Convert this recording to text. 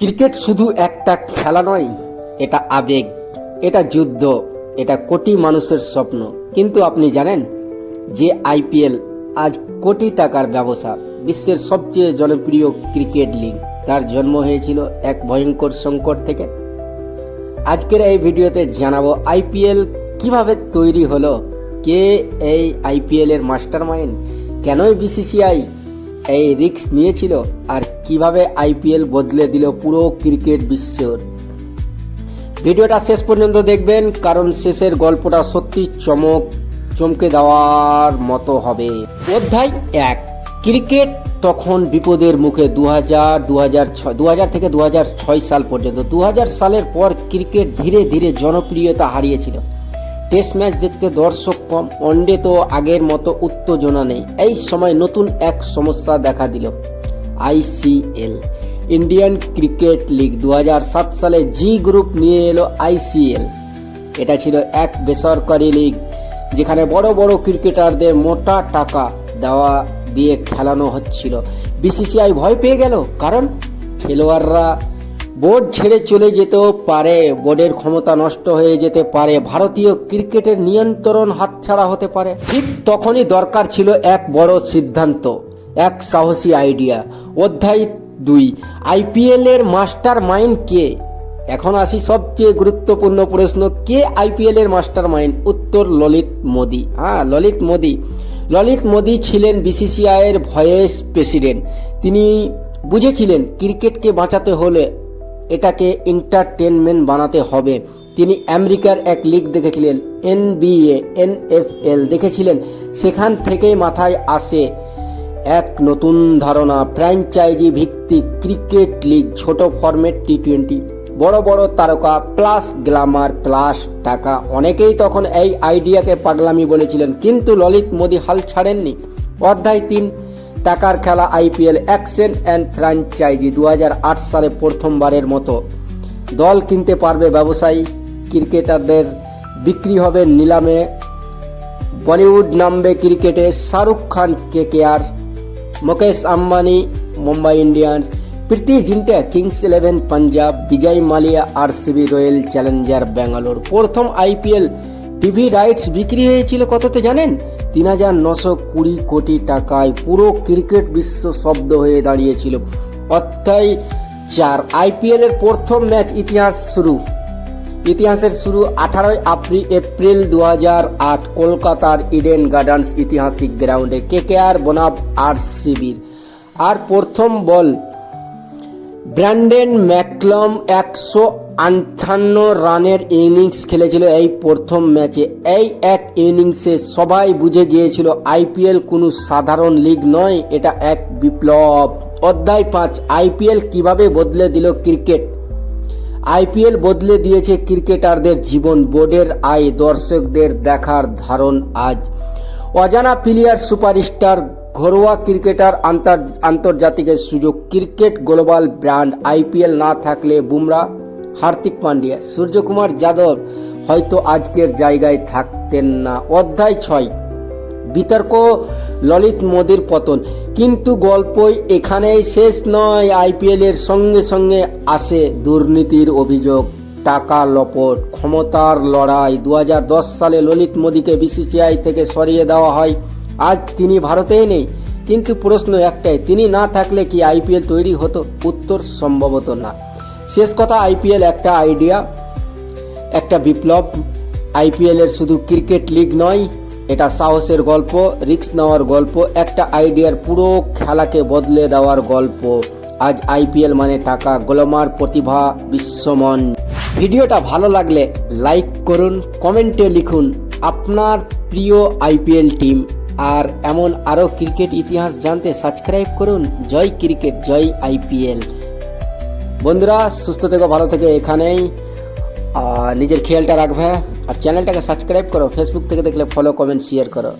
Cricket শুধু একটা খেলা নয়, এটা আবেগ, এটা যুদ্ধ, এটা কোটি মানুষের স্বপ্ন। কিন্তু আপনি জানেন, যে আইপিএল আজ কোটি টাকার ব্যবসা, বিশ্বের সবচেয়ে জনপ্রিয় ক্রিকেট লিগ। তার জন্ম হয়েছিল এক ভয়ঙ্কর সংকট থেকে। আজকের এই ভিডিওতে জানাব আইপিএল কীভাবে তৈরি হলো, কে এই আইপিএল এর মাস্টার মাইন্ড কেনই বিসিসিআই এই রিস্ক নিয়েছিল আর কীভাবে আইপিএল বদলে দিল পুরো ক্রিকেট বিশ্বর ভিডিওটা শেষ পর্যন্ত দেখবেন, কারণ শেষের গল্পটা সত্যি চমক, চমকে দেওয়ার মতো হবে। অধ্যায় এক, ক্রিকেট তখন বিপদের মুখে দু হাজার দু হাজার ছয় দু হাজার থেকে দু হাজার ছয় সাল পর্যন্ত। দু হাজার সালের পর ক্রিকেট ধীরে ধীরে জনপ্রিয়তা হারিয়েছিল। টেস্ট ম্যাচ দেখতে দর্শক কম, ওয়ানডে তো আগের মতো উত্তেজনা নেই। এই সময় নতুন এক সমস্যা দেখা দিল আইসিএল ইন্ডিয়ান ক্রিকেট লিগ দু হাজার সাত সালে জি গ্রুপ নিয়ে এলো আইসিএল এটা ছিল এক বেসরকারি লিগ, যেখানে বড় বড় ক্রিকেটারদের মোটা টাকা দেওয়া দিয়ে খেলানো হচ্ছিল। বিসিসিআই ভয় পেয়ে গেল, কারণ খেলোয়াড়রা বোর্ড ছেড়ে চলে যেতেও পারে, বোর্ডের ক্ষমতা নষ্ট হয়ে যেতে পারে, ভারতীয় ক্রিকেটের নিয়ন্ত্রণ হাতছাড়া হতে পারে। ঠিক তখনই দরকার ছিল এক বড় সিদ্ধান্ত, এক সাহসী আইডিয়া অধ্যায় দুই আইপিএল এর মাস্টার মাইন্ড কে? এখন আসি সবচেয়ে গুরুত্বপূর্ণ প্রশ্ন, কে আইপিএল এর মাস্টার মাইন্ড উত্তর ললিত মোদি। হ্যাঁ ললিত মোদি। ললিত মোদি ছিলেন বিসিসিআই এর ভয়েস প্রেসিডেন্ট তিনি বুঝেছিলেন ক্রিকেটকে বাঁচাতে হলে এটাকে এন্টারটেনমেন্ট বানাতে হবে। তিনি আমেরিকার এক লিগ দেখেছিলেন এনবিএ এনএফএল দেখেছিলেন, সেখান থেকেই মাথায় আসে এক নতুন ধারণা ফ্র্যাঞ্চাইজি ভিত্তিক ক্রিকেট লিগ ছোট ফরম্যাট টি টোয়েন্টি বড় বড় তারকা প্লাস গ্ল্যামার প্লাস টাকা। অনেকেই তখন এই আইডিয়াকে পাগলামি বলেছিলেন, কিন্তু ললিত মোদি হাল ছাড়েননি। অধ্যায় তিন টাকার খেলা আইপিএল অ্যাকশন অ্যান্ড ফ্র্যাঞ্চাইজি দু সালে প্রথমবারের মতো। দল কিনতে পারবে ব্যবসায়ী, ক্রিকেটারদের বিক্রি হবে নিলামে। বলিউড নামবে ক্রিকেটে শাহরুখ খান কে কে আর Mukesh Ambani, Mumbai Indians, Preity Zinta, Kings Eleven, Punjab, Vijay Mallya, RCB, Royal challenger, Bangalore. প্রথম আইপিএল টিভি রাইটস বিক্রি হয়েছিল কততে জানেন? তিন হাজার নশো কুড়ি কোটি টাকায় পুরো ক্রিকেট বিশ্ব শব্দ হয়ে দাঁড়িয়েছিল। অধ্যায় চার আইপিএল এর প্রথম ম্যাচ ইতিহাস শুরু। ইতিহাসের শুরু আঠারোই এপ্রিল এপ্রিল দু আট কলকাতার ইডেন গার্ডেন্স ঐতিহাসিক গ্রাউন্ডে। কে কে আর বনাব আর শিবির। আর প্রথম বল, ব্র্যান্ডেন ম্যাকলম একশো আটান্ন রানের ইনিংস খেলেছিল এই প্রথম ম্যাচে। এই এক ইনিংসে সবাই বুঝে গিয়েছিল আইপিএল কোনো সাধারণ লিগ নয়, এটা এক বিপ্লব। অধ্যায় পাঁচ, আইপিএল কীভাবে বদলে দিল ক্রিকেট? আইপিএল বদলে দিয়েছে ক্রিকেটারদের জীবন, বোর্ডের আয়, দর্শকদের দেখার ধারণ আজ। অজানা প্লেয়ার, সুপারস্টার, ঘরোয়া ক্রিকেটার, আন্তর, আন্তর্জাতিকের সুযোগ। ক্রিকেট গ্লোবাল ব্র্যান্ড, আইপিএল না থাকলে বুমরা হার্দিক পান্ডিয়া। সূর্যকুমার যাদব হয়তো আজকের জায়গায় থাকতেন না। অধ্যায় ছয়, বিতর্ক, ললিত মোদির পতন। কিন্তু গল্পই এখানেই শেষ নয়। আইপিএল এর সঙ্গে সঙ্গে আসে দুর্নীতির অভিযোগ। টাকা লপট, ক্ষমতার লড়াই। দু হাজার দশ সালে ললিত মোদিকে বিসিসিআই থেকে সরিয়ে দেওয়া হয়। আজ তিনি ভারতেই নেই। কিন্তু প্রশ্ন একটাই, তিনি না থাকলে কি আইপিএল তৈরি হতো? উত্তর সম্ভবত না। শেষ কথা আইপিএল একটা আইডিয়া একটা বিপ্লব। আইপিএল এর শুধু ক্রিকেট লিগ নয়, এটা সাহসের গল্প রিস্ক নেওয়ার গল্প, একটা আইডিয়ার পুরো খেলাকে বদলে দেওয়ার গল্প। আজ আইপিএল মানে টাকা গোলমার প্রতিভা বিশ্বমন ভিডিওটা ভালো লাগলে লাইক করুন, কমেন্টে লিখুন আপনার প্রিয় আইপিএল টিম আর এমন আরও ক্রিকেট ইতিহাস জানতে সাবস্ক্রাইব করুন। জয় ক্রিকেট জয় আইপিএল বন্ধুরা, সুস্থ থেকো, ভালো থেকে এখানেই। আর নিজের খেয়ালটা রাখবে। আর চ্যানেলটাকে সাবস্ক্রাইব করো ফেসবুক থেকে দেখলে ফলো কমেন্ট শেয়ার করো।